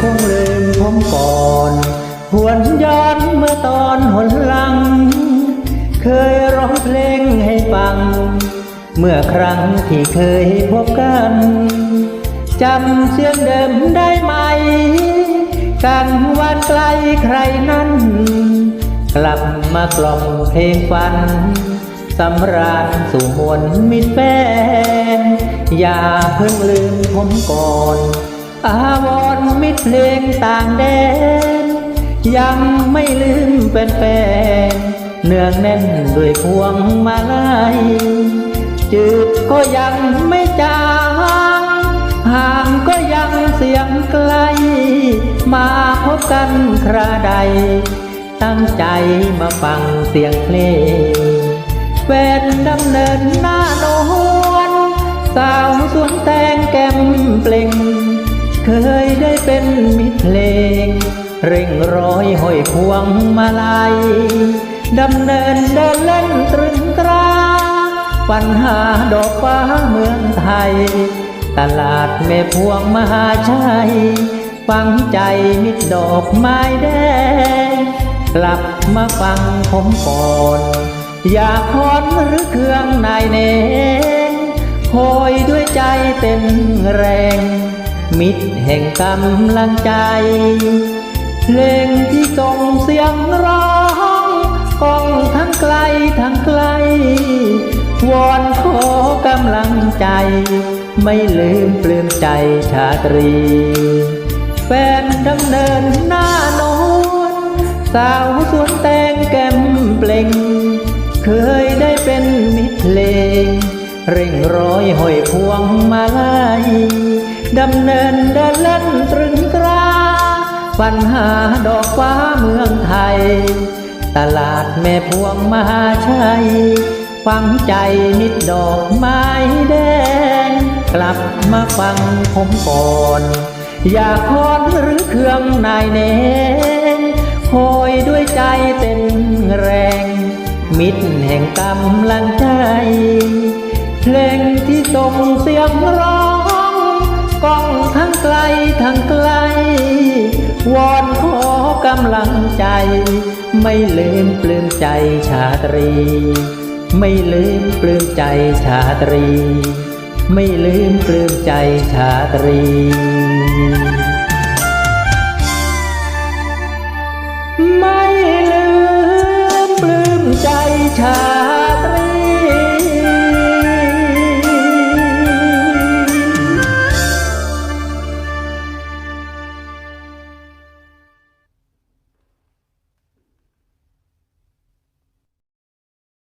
ผมลืมผมก่อน หวนย้อนเมื่อตอนหนหลัง เคยร้องเพลงให้ฟัง เมื่อครั้งที่เคยพบกันจำเสียงเดิมได้ไหม กันวันไกลใครนั้น กลับมากล่อมเพลงฝันสำราญสู่มวลมิตรแฟน อย่าเพิ่งลืมผมก่อน อาวรณ์มิตรเพลงต่างแดน ยังไม่ลืมเป็นแฟนเนืองแน่นด้วยพวงมาลัยจืดก็ยังไม่จางห่างก็ยังเสียงไกล มาพบกันคราใด ตั้งใจมาฟังเสียงเพลงแฟนดำเนินหน้าโนวลสาวสวนแตงแก้มเปล่ง เคยได้เป็นมิตรเพลง เร่งร้อยห้อยพวงมาลัยดำเนินเดินเล่นตรึงตรา ปัญหาดอกฟ้าเมืองไทย ตลาดแม่พวงมหาชัย ฟังใจมิตรดอกไม้แดง กลับมาฟังผมก่อน อย่าคอนหรือเครื่องนายเนงโหยด้วยใจเต้นแรง มิตรแห่งกำลังใจ เพลงที่ส่งเสียงร้องก้องทั้งไกลทั้งไกล วอนขอกำลังใจ ไม่ลืมปลื้มใจชาตรี แฟนดำเนินหน้าโน้นสาวสวนแตงแก้มเปล่ง เคยได้เป็นมิตรเพลงเร่งร้อยห้อยพวงมาลัย ดำเนินเดินเล่นตรึงตราปัญหาดอกฟ้าเมืองไทย ตลาดแม่พวงมหาชัย ฟังใจมิตรดอกไม้แดง กลับมาฟังผมก่อน อย่าคอนหรือเครื่องนายเนงโหยด้วยใจเต้นแรง มิตรแห่งกำลังใจ เพลงที่ส่งเสียงร้อง ก้องทั้งไกลทั้งไกล วอนขอกำลังใจ ไม่ลืมปลื้มใจชาตรี ไม่ลืมปลื้มใจชาตรี ไม่ลืมปลื้มใจชาตรี